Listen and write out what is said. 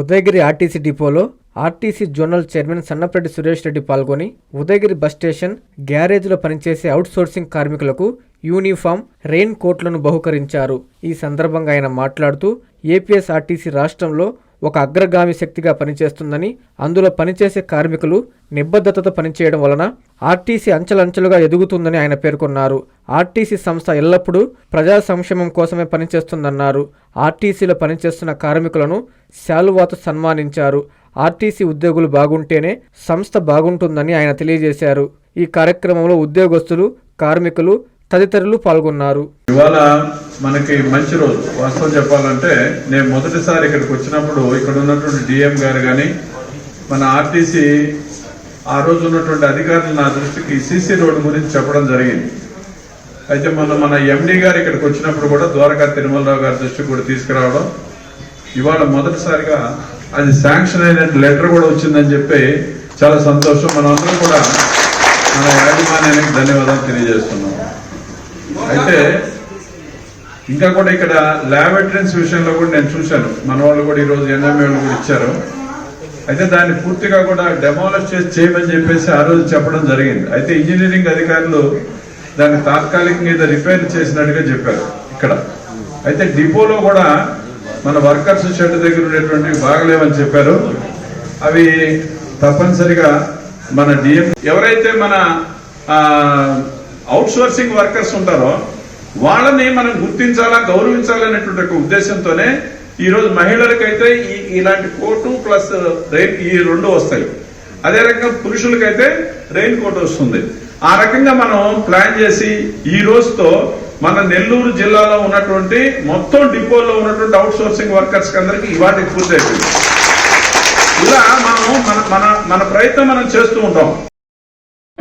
Udayagiri RTC డిపోలో RTC zonal chairman Sannapareddy Suresh Reddy పాల్గొని Udayagiri bus station గ్యారేజ్లో పనిచేసే అవుట్సోర్సింగ్ కార్మికులకు యూనిఫామ్ రెయిన్ కోట్లను బహుకరించారు. ఈ సందర్భంగా ఆయన మాట్లాడుతూ ఏపీఎస్ఆర్టీసీ రాష్ట్రంలో ఒక అగ్రగామి శక్తిగా పనిచేస్తుందని అందులో పనిచేసే కార్మికులు నిబద్ధతతో పనిచేయడం వలన ఆర్టీసీ అంచెలంచెలుగా ఎదుగుతుందని ఆయన పేర్కొన్నారు. ఆర్టీసీ సంస్థ ఎల్లప్పుడూ ప్రజా సంక్షేమం కోసమే పనిచేస్తుందన్నారు. ఆర్టీసీలో పనిచేస్తున్న కార్మికులను శాలువాతో సన్మానించారు. ఆర్టీసీ ఉద్యోగులు బాగుంటేనే సంస్థ బాగుంటుందని ఆయన తెలియజేశారు. ఈ కార్యక్రమంలో ఉద్యోగస్తులు కార్మికులు తదితరులు పాల్గొన్నారు. ఇవాళ మనకి మంచి రోజు. వాస్తవం చెప్పాలంటే నేను మొదటిసారి ఇక్కడికి వచ్చినప్పుడు ఇక్కడ ఉన్నటువంటి డిఎం గారు కానీ మన ఆర్టీసీ ఆ రోజు ఉన్నటువంటి అధికారులు నా దృష్టికి సీసీ రోడ్డు గురించి చెప్పడం జరిగింది. అయితే మొన్న మన ఎండి గారు ఇక్కడికి వచ్చినప్పుడు కూడా ద్వారకా తిరుమలరావు గారి దృష్టికి కూడా తీసుకురావడం ఇవాళ మొదటిసారిగా అది శాంక్షన్ అయిన లెటర్ కూడా వచ్చిందని చెప్పి చాలా సంతోషం. మనందరం కూడా మన యాజమాన్యానికి ధన్యవాదాలు తెలియజేస్తున్నాం. అయితే ఇంకా కూడా ఇక్కడ ల్యాబొరేటరీస్ విషయంలో కూడా నేను చూశాను. మన వాళ్ళు కూడా ఈరోజు ఎన్ఎంఏ వాళ్ళు కూడా ఇచ్చారు. అయితే దాన్ని పూర్తిగా కూడా డెమాలిష్ చేసి చేయమని చెప్పేసి ఆ రోజు చెప్పడం జరిగింది. అయితే ఇంజనీరింగ్ అధికారులు దాన్ని తాత్కాలికంగా ఏదో రిపేర్ చేసినట్టుగా చెప్పారు ఇక్కడ. అయితే డిపోలో కూడా మన వర్కర్స్ షెడ్ దగ్గర ఉండేటువంటి బాగలేవని చెప్పారు? అవి తప్పనిసరిగా మన డిఎం ఎవరైతే మన అవుట్ సోర్సింగ్ వర్కర్స్ ఉంటారో వాళ్ళని మనం గుర్తించాలా గౌరవించాలనేటువంటి ఒక ఉద్దేశంతోనే ఈ రోజు మహిళలకైతే ఈ ఇలాంటి కోటు ప్లస్ రెయిన్ ఈ రెండు వస్తాయి. అదే రకంగా పురుషులకైతే రెయిన్ కోట్ వస్తుంది. ఆ రకంగా మనం ప్లాన్ చేసి ఈ రోజుతో మన నెల్లూరు జిల్లాలో ఉన్నటువంటి మొత్తం డిపోలో ఉన్నటువంటి అవుట్ సోర్సింగ్ వర్కర్స్ అందరికి ఇవాటికి పూర్తయిపోయింది. ఇలా మనం మన మన మన ప్రయత్నం మనం చేస్తూ ఉంటాం.